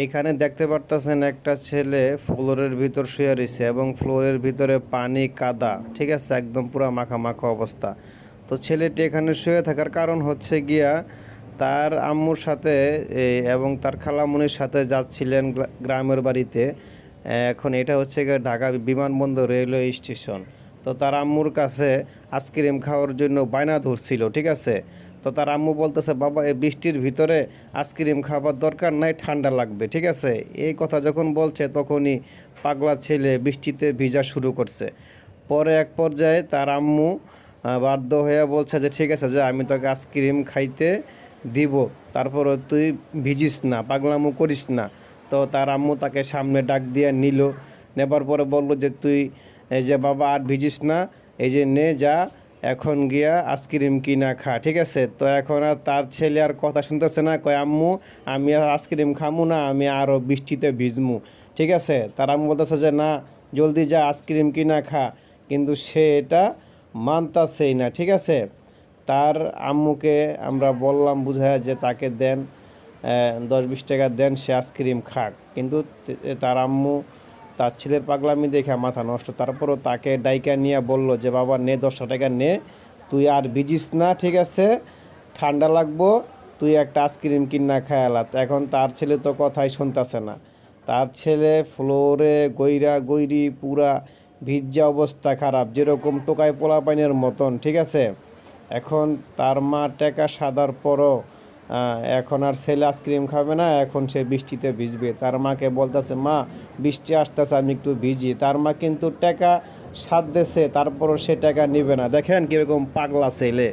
এইখানে দেখতে পারতেছেন একটা ছেলে ফ্লোরের ভিতর শুয়ে রয়েছে এবং ফ্লোরের ভিতরে পানি কাদা, ঠিক আছে? একদম পুরো মাখা মাখা অবস্থা। তো ছেলেটি এখানে শুয়ে থাকার কারণ হচ্ছে গিয়া তার আম্মুর সাথে এবং তার খালামুনির সাথে যাচ্ছিলেন গ্রামের বাড়িতে। এখন এটা হচ্ছে গিয়ে ঢাকা বিমানবন্দর রেলওয়ে স্টেশন। তো তার আম্মুর কাছে আইসক্রিম খাওয়ার জন্য বায়না ধরছিল, ঠিক আছে? তো তার আম্মু বলতেছে, বাবা, এই বৃষ্টির ভিতরে আইসক্রিম খাবার দরকার নাই, ঠান্ডা লাগবে, ঠিক আছে? এই কথা যখন বলছে, তখনই পাগলা ছেলে বৃষ্টিতে ভিজা শুরু করছে। পরে এক পর্যায়ে তার আম্মু বাধ্য হয়ে বলছে যে, ঠিক আছে, যে, আমি তোকে আইসক্রিম খাইতে দিব, তারপরে তুই ভিজিস না, পাগলামু করিস না। তো তার আম্মু তাকে সামনে ডাক দিয়ে নিল। নেবার পরে বলল যে, তুই, এই যে বাবা, আর ভিজিস না, এই যে নে, যা এখন গিয়া আইসক্রিম কিনা খা, ঠিক আছে? তো এখন আর তার ছেলে আর কথা শুনতেছে না, কয়, আম্মু, আমি আর আইসক্রিম খামু না, আমি আরও বৃষ্টিতে ভিজমু। ঠিক আছে? তার আম্মু বলতেছে যে, না, জলদি যা, আইসক্রিম কিনা খা। কিন্তু সে এটা মানতাছেই না, ঠিক আছে? তার আম্মুকে আমরা বললাম বুঝায় যে তাকে দেন দশ বিশ টাকা দেন, সে আইসক্রিম খাক। কিন্তু তার আম্মু তার ছেলের পাগলামি দেখে মাথা নষ্ট। তারপরও তাকে ডাইকা নিয়ে বলল যে, বাবা, নে, দশটা টাকা নে। তুই আর ভিজিস না, ঠিক আছে? ঠান্ডা লাগবো। তুই একটা আইসক্রিম কিনা খায়ালা। এখন তার ছেলে তো কথাই শুনতেছে না। তার ছেলে ফ্লোরে গইরা গৈরি পুরা ভিজ্জা অবস্থা খারাপ, যেরকম টোকায় পোলা পানির মতন, ঠিক আছে? এখন তার মা টেকা সাদার পরও এখন আর ছেলে আইসক্রিম খাবে না, এখন সে বৃষ্টিতে ভিজবে। তার মাকে বলতেছে, মা, বৃষ্টি আসতেছে, আমি একটু ভিজি। তার মা কিন্তু টাকা সাথ দেশে তারপরও সে টাকা নিবে না। দেখেন কীরকম পাগলা ছেলে।